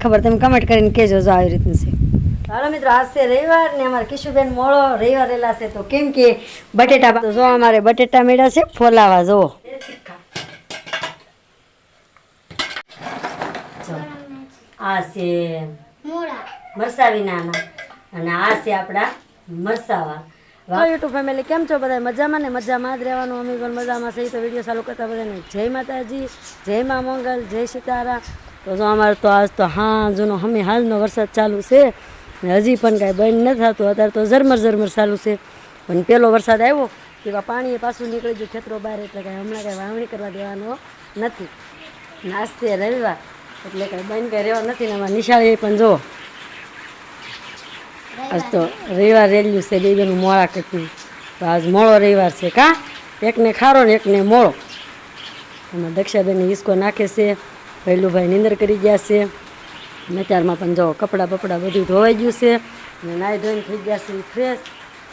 ખબર તમે કમેન્ટ કરીને કહેજો જો આવી રીતનું છે. હાલો મિત્રો આજ છે રવિવાર ને અમારે કિશુબેન મોળો રવિવાર રહેલા છે તો કેમ કે બટેટા જો અમારે બટેટા મેળા છે ફોલાવા જો જો આ છે મરસા વિનાના અને આ છે આપણા મરસાવા. વાહ યુટ્યુબ ફેમિલી કેમ છો બધા મજામાં ને? મજામાં જ રહેવાનું અમે પણ મજામાં છે. તો વીડિયો ચાલુ કરતા બધાને જય માતાજી જય મા મંગલ જય સીતારામ. તો જો અમારે તો આજ તો હા, જૂનો અમે હાલનો વરસાદ ચાલુ છે. ને હજી પણ કાંઈ બંધ નથી થતું. અત્યારે તો ઝરમર ઝરમર ચાલુ છે. પણ પેલો વરસાદ આવ્યો, એવા પાણી પાછું નીકળી ગયું ખેતરો બહાર, એટલે કાંઈ હમણાં કાંઈ વાવણી કરવા દેવાનો નથી. નાસ્તે રવિવાર, એટલે કાંઈ બંધ કાંઈ રહેવા નથી ને અમારા નિશાળે પણ જો. આજ તો રવિવાર રેલ્યું છે બે મોળા કટની તો આજ મોળો રવિવાર છે. કાં? એકને ખારો ને એકને મોળો. એમાં દક્ષાબેન હિસકો નાખે છે. ભૈલુભાઈ નિંદર કરી ગયા છે. અને ત્યારમાં પણ જો કપડાં બપડાં બધું ધોવાઈ ગયું છે. અને નાહી ધોઈને થઈ ગયા છે ફ્રેશ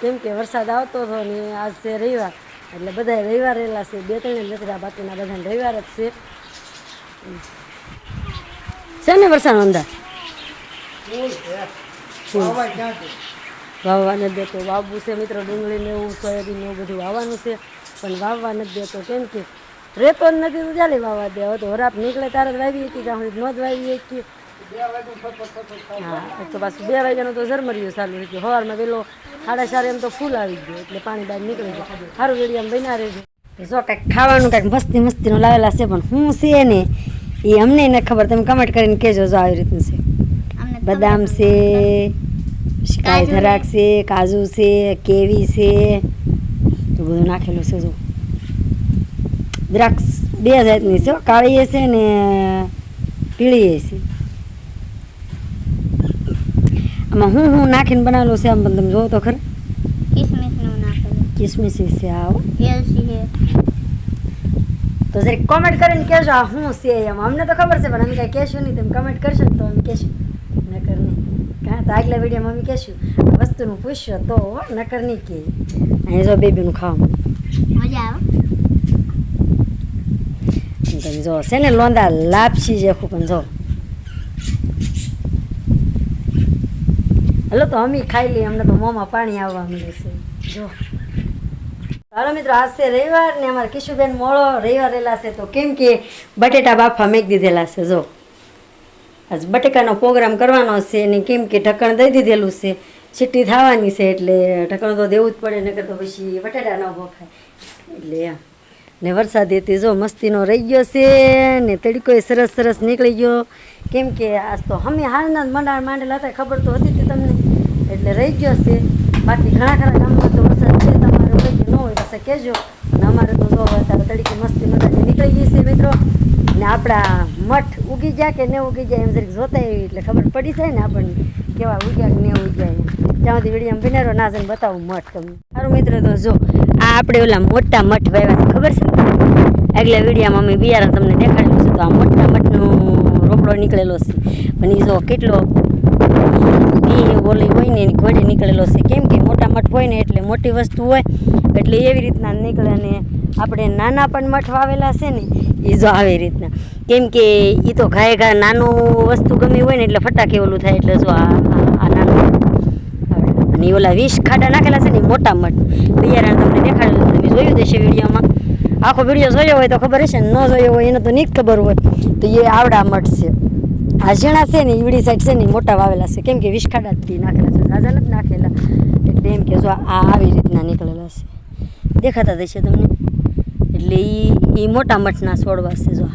કેમ કે વરસાદ આવતો હતો ને આજ છે રવિવાર. એટલે બધા રવિવાર રહેલા છે. બે ત્રણ જ બાકીના બધાને રવિવાર જ છે. છે ને વરસાદ અંદાજ? વાવવા નથી દેતો. વાવવું છે મિત્રો ડુંગળી ને એવું સોયાબીન એવું બધું વાવવાનું છે. પણ વાવવા નથી દેતો. કેમ કે રેતો જ નથી તો ચાલે વાવા દે હવે તો હરાપ નીકળે તારે જ વાવી હતી ત્યાં સુધી ન જ વાવી હતી હા તો પાછું બે વાગ્યાનું તો ઝરમરિયું ચાલુ ગયું. સવારમાં પેલો સાડા ચાર એમ તો ફૂલ આવી ગયો એટલે પાણી બહાર નીકળી ગયું. સારું એમ બન્યા રહેજો. જો કાંઈક ખાવાનું કાંઈક મસ્તી મસ્તીનું લાવેલા છે પણ શું છે ને એ અમને ન ખબર. તમે કમેન્ટ કરીને કહેજો જો આવી રીતનું છે. બદામ છે કાય ધરાક છે કાજુ છે કેવી છે. તો બધું નાખેલું છે જો. દ્રાક્ષ બે જાતની છે હો. કાળી છે ને પીળી છે. આમાં હું હું નાખીને બનાવેલું છે આમ પણ તમે જોવો તો ખરે. કિસમિસ છે આવો તો જરીક કોમેન્ટ કરીને કહેજો આ શું છે એમ. અમને તો ખબર છે પણ અમે કાંઈ કહેશું નહીં. તમે કમેન્ટ કરશો તો અમે કહેશું. નકર નહીં. કાં તો આગલા વિડીયોમાં અમે કહેશું. વસ્તુનું પૂછશો તો નકર નહીં કે અહીં જો બેબીનું ખાવા મજા આવે. તમે જો છે ને લોંદા લાપસી જેખું પણ જો હલો તો અમે ખાઈ લઈએ અમને તો મોંમાં પાણી આવવા મળે છે જો હાલો મિત્રો આજ છે રવિવાર ને અમારે કિશુબેન મોળો રવિવાર રહેલા છે તો કેમ કે બટેટા બાફા મેક દીધેલા છે જો આજ બટેકાનો પ્રોગ્રામ કરવાનો છે ને કેમ કે ઢક્કણ દઈ દીધેલું છે છીટ્ટી થવાની છે એટલે ઢક્કણ તો દેવું જ પડે નકર તો પછી બટેટા ન બફાય એટલે એમ ને વરસાદ તે જો મસ્તીનો રહી ગયો છે ને તડકોય સરસ સરસ નીકળી ગયો. કેમ કે આજ તો અમે હાલના જ મંડાણ માંડેલા હતા ખબર તો હતી તમને. એટલે રહી ગયો છે. બાકી ઘણા ખરા ગામમાં તો વરસાદ છે, તમારે હોય કે ન હોય પાસે કહેજો અને અમારે તો જો અત્યારે તડકી મસ્તી મજાની નીકળી ગઈ છે મિત્રો. ને આપણા મઠ ઉગી ગયા કે ન ઉગી જાય એમ જરીક જોતા એવી એટલે ખબર પડી જાય ને આપણને કેવા ઉગ્યા કે ન ઉગ્યા એમ. ત્યાં સુધી વીડિયો બિનારો ના જઈને બતાવું મઠ તમને. સારું મિત્ર, તો જો, આ આપણે ઓલા મોટા મઠ વાવ્યા છે, ખબર છે આગલા વિડીયામાં અમે બિયારણ તમને દેખાડેલું છે તો આ મોટા મઠનો રોપડો નીકળેલો છે. પણ એ જો કેટલો એ ઓલી હોય ને એની ઘોડે નીકળેલો છે. કેમ કે મોટા મઠ હોય ને એટલે મોટી વસ્તુ હોય, એટલે એવી રીતના નીકળે ને આપણે નાના પણ મઠ વાવેલા છે ને એ જો આવી રીતના. કેમ કે એ તો ઘાય ઘા નાનું વસ્તુ ગમી હોય ને એટલે ફટાકે ઓલું થાય એટલે જો આ આ- નાનું. અને ઓલા વીસ ખાડા નાખેલા છે ને મોટા મઠ. બિયારણ તમને દેખાડેલું તમે જોયું દેશે વિડીયોમાં. આખો વીડિયો જોયો હોય તો ખબર હશે ને, ન જોયો હોય એને તો નહીં ખબર હોય. તો એ આવડા મઠ છે. આ ઝીણા છે ને ઈવડી સાઈડ છે ને મોટા વાવેલા છે. કેમ કે વીસ ખાડા જ નાખેલા છે. ઝાઝા નથી નાખેલા. એટલે એમ કે જો આ આવી રીતના નીકળેલા છે. દેખાતા દેશે તમને. એટલે એ એ મોટા મઠના છોડવા છે જો.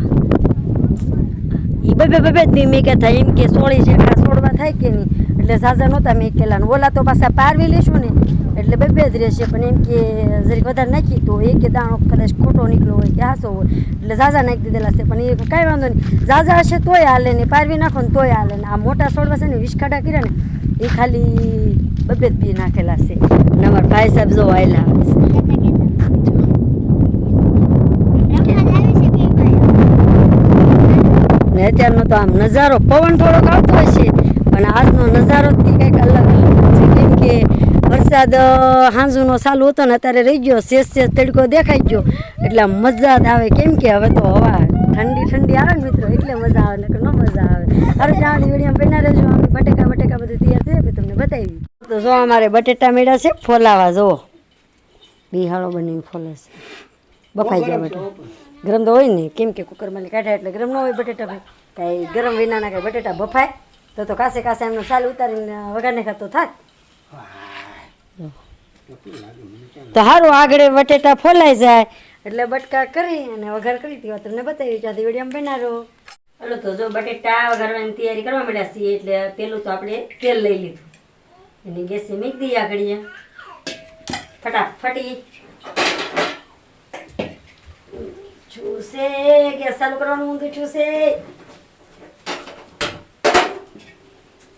ઈ બબે બબે જ મેં કે થાય એમ કે સોળી જેટલા છોડવા થાય કે નહીં. એટલે ઝાઝા નહોતા, મેં કેલા ને ઓલા તો પાછા પારવી લેશું ને. એટલે બબે જ રહેશે, પણ એમ કે જરીક વધારે નાખી તો એ કે દાણો કદાચ ખોટો નીકળ્યો હોય, કે હાસો હોય. એટલે ઝાઝા નાખી દીધેલા છે, પણ એ કાંઈ વાંધો નહીં. ઝાઝા હશે તોય હાલે ને, પારવી નાખો ને તોય હાલે ને. આ મોટા છોડવા છે ને વિસ્કાડા કર્યા ને, એ ખાલી બબે જ બી નાખેલા છે. અમારા ભાઈ સાહેબ જો આવેલા આવે છે રખા લાવી છે કે ભાઈ ને અત્યારનો તો આમ નજારો, પવન થોડોક આવતો હોય છે, પણ આજનો નજારો કંઈક અલગ છે. કેમ કે વરસાદ હાંજુનો ચાલુ હતો ને, અત્યારે રહી ગયો, શેષ શેષ તડકો દેખાઈ ગયો. એટલે મજા જ આવે. કેમ કે હવે તો હવા ઠંડી ઠંડી આવે ને મિત્રો, એટલે મજા આવે, નકર ન મજા આવે. અરે સુધી વીડિયો બના રહેજો. અમે બટેકા બટેકા બધું તૈયાર થયા તમને બતાવી તો જો અમારે બટેટા મેળા છે, ફોલાવા, જુઓ. બિહાળો બની ફોલે છે. બફાઈ ગયા બટેટા ગરમ તો હોય ને, કેમ કે કુકરમાં કાઢ્યા એટલે ગરમ ન હોય બટેટા ભાઈ. કાંઈ ગરમ વિનાના કાંઈ બટેટા બફાય તો તો કાસે કાસે એમને સાલ ઉતારીને વગાડને ખાતો થાક. તો સારું આગળ બટેટા ફોલાઈ જાય, એટલે બટકા કરી અને વઘાર કરી હતી તમને બતાવી ત્યાંથી વીડિયો બનાવો હલો, તો જો બટેટા વઘારવાની તૈયારી કરવા માંડ્યા છીએ, એટલે પેલું તો આપણે તેલ લઈ લીધું. એની ગેસે મીક દઈએ આગળ ફટાફટી ગેસ ચાલુ કરવાનું ઊંધું છૂસે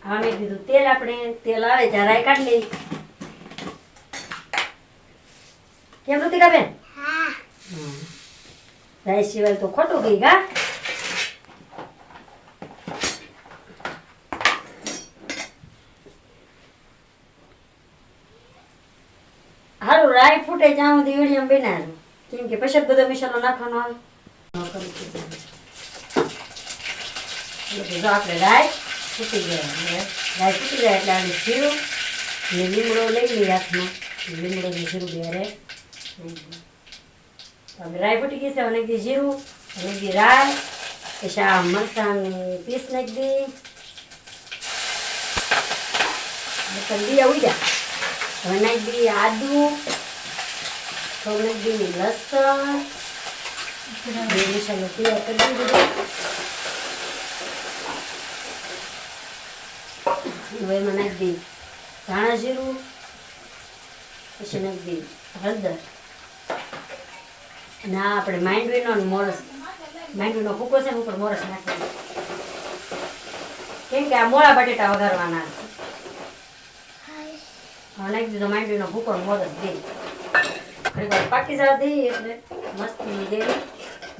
હા મેં કીધું તેલ આપણે તેલ આવે રાઈ કાઢી લઈ કેમ ઋતિકા બેન રાઈ સિવાય તો ખોટું ગઈ ગા હારું રાઈ ફૂટે જ્યાં સુધી વીડિયમ બનાવ્યું કેમ કે પછી બધો મસાલો નાખવાનો આવે. જો આપણે રાઈ ફૂટી ગયા રાઈ ફૂટી જાય એટલે આપણે જીરું ને લીમડો લઈ લઈએ હાથમાં. લીમડો ને જીરું બે હવે રાઈ ફૂટી ગઈ છે અને દી જીરું અને દી રાઈ, પછી થોડું દઈએ લસણ મસાલો તૈયાર કરી દીધો હવે એમાં નાખી દઈએ ધાણા જીરું પછી નાખી દઈએ હળદર અને આ આપણે માંડવીનો ને મોરસ માંડવીનો ભૂકો છે ઉપર મોરસ નાખી કેમ કે આ મોળા બટેટા વઘારવાના છે નાખી દીધો માંડવીનો ભૂકો મોરસ દે ઘણી પાકી જવા દઈએ એટલે મસ્તી જેવી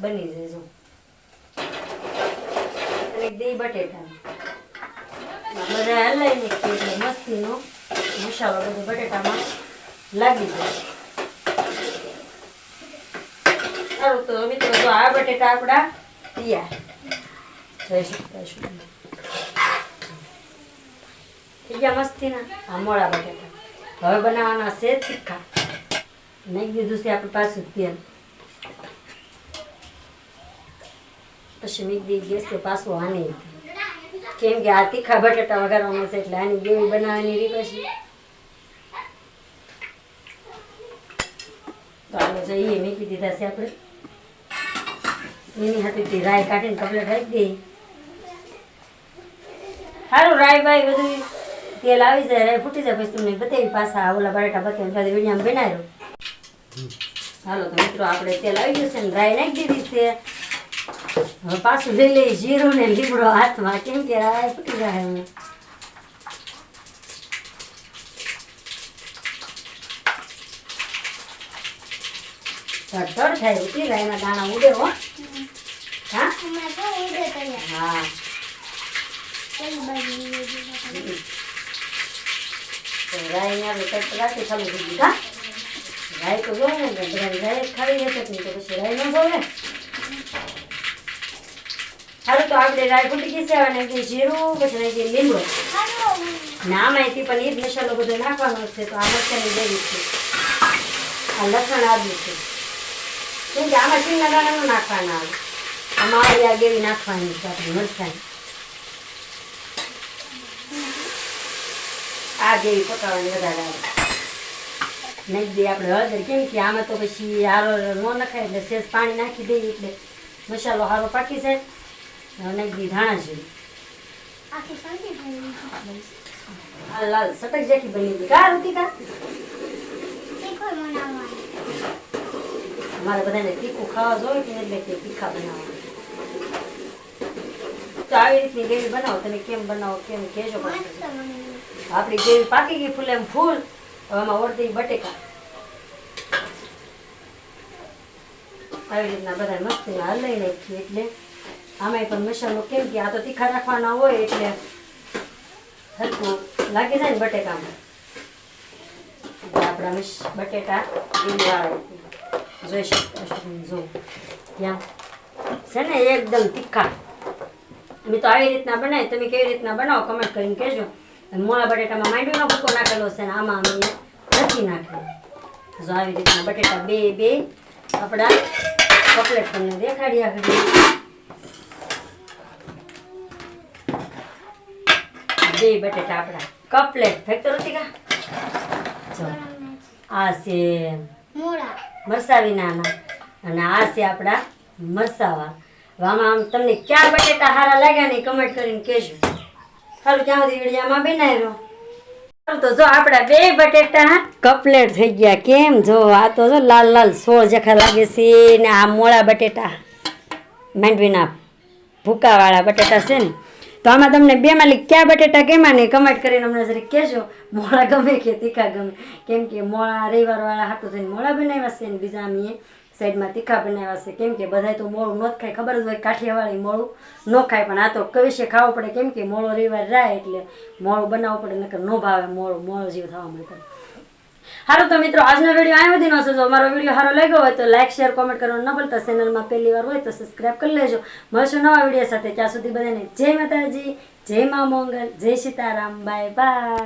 બની જાય જો. અને દઈ બટેટા. બધા હલાવી કે એટલે મસ્તીનો મસાલો બધો બટેટામાં લાગી જાય. સારું તો મિત્રો, જો આ બટેટા આપણા તૈયાર. જય શ્રી ગયા મસ્તીના? આ મોળા બટેટા. હવે બનાવવાના છે તીખા. નાખી દીધું છે આપણે પાછું તેલ પછી મીક દી ગેસ તો પાછું આની. કેમ કે આ તીખા બટાટા વઘારવાના છે એટલે આની ગ્રેવી બનાવવાની રી પછી તો આને જઈએ, મીકી દીધા છે આપણે. એની હતી રાય કાઢીને કપલેટ રાખી દઈ સારું રાય બાય બધું તેલ આવી જાય રાય ફૂટી જાય, પછી તમને બતાવી પાછા ઓલા બટાટા બતાવી પછી વીડિયો બનાવ્યો. હાલો તો ને રાય નાખી દીધી ને કે રાય ફૂટી જાય ઉડે હો. હા? તડતડ રાખી ચાલુ થઈ ગયું રાઈ તો જોવે ને બધાને જ ખાવી હશે ને તો પછી રાઈ ન જોવે સારું તો આપણે રાઈ ફૂટી ગઈ છે અને જે જીરું પછી નાખી હાલો. ને આમાંયથી પણ એ જ મસાલો બધો નાખવાનો છે તો આ મરચાંની દેવી છે આ લસણ આદુ છે કેમ કે આમાં ચીના દાણા નાખવાના આવે આમાં આવી આ ગેવી નાખવાની છે આપણે મરચાંની આ ગેવી પકાવવાની વધારે નાખી દઈએ આપણે હળદર કેમ કે આમાં તો પછી હારો ન નખાય એટલે સેજ પાણી નાખી દઈએ એટલે મસાલો હારો પાકી જાય. હવે દી ધાણા. આ લાલ સટક જેકી બની ગઈ. કા રુતિકા? તીખું અમારે બધાને તીખું ખાવા જોઈએ કે એટલે કે તીખા બનાવવા તો આવી રીતની ગ્રેવી બનાવો તમે કેમ બનાવો કેમ કહેજો. આપણી ગ્રેવી પાકી ગઈ ફૂલ એમ ફૂલ. હવે આમાં ઓળદી બટેકા. આવી રીતના બધા મસ્તી હલાઈ નાખીએ એટલે આમાંય પણ મસાલો કેમ કે આ તો તીખા રાખવાના હોય એટલે હલકું લાગી જાય ને બટેકામાં. આપણા મિશ બટેટા જોઈ શકો જો. છે ને એકદમ તીખા. અમે તો આવી રીતના બનાવી તમે કેવી રીતના બનાવો કમેન્ટ કરીને કહેજો. મોળા બટેટામાં માંડવીનો ભૂકો નાખેલો છે ને આમાં અમે નથી નાખેલો જો આવી રીતના બટેટા બે બે આપણા કપલેટ તમને દેખાડ્યા આગળ બે બટેટા આપણા કપલેટ. ફેક્ટર હતી કા? જો આ છે મરસાવી નાના અને આ છે આપણા મરસાવા. આમાં આમ તમને ક્યાં બટેટા સારા લાગ્યા ને કમેન્ટ કરીને કહેજો. સારું ત્યાં બટેટા કપલેટ થઈ ગયા. કેમ જો? આ તો જો લાલ લાલ સોળ જખા લાગે છે ને આ મોળા બટેટા. માંડવીના ભૂકાવાળા બટેટા છે ને. તો આમાં તમને બે માલિક ક્યાં બટેટા કેમાં ને કમેન્ટ કરીને અમને જરીક કહેજો. મોળા ગમે કે તીખા ગમે. કેમ કે મોળા રવિવારવાળા હાટું થઈને મોળા બનાવ્યા છે ને બીજા અમે સાઈડમાં તીખા બનાવ્યા છે. કેમ કે બધાય તો મોળું ન ખાય. ખબર જ હોય કાઠિયાવાળી મોળું ન ખાય. પણ આ તો કવિશે ખાવું પડે. કેમ કે મોળો રવિવાર રાય એટલે મોળું બનાવવું પડે. નકર ન ભાવે મોળું મોળો જેવું થવા મળે સારું તો મિત્રો, આજનો વીડિયો આ બધીનો છે. જો અમારો વીડિયો સારો લાગ્યો હોય તો લાઈક શેર કોમેન્ટ કરવાનું ન ભૂલતા. ચેનલમાં પહેલી વાર હોય તો સબસ્ક્રાઈબ કરી લેજો. મળશું નવા વીડિયો સાથે. ત્યાં સુધી બધાને જય માતાજી, જય મા મોંગલ, જય સીતારામ. Bye bye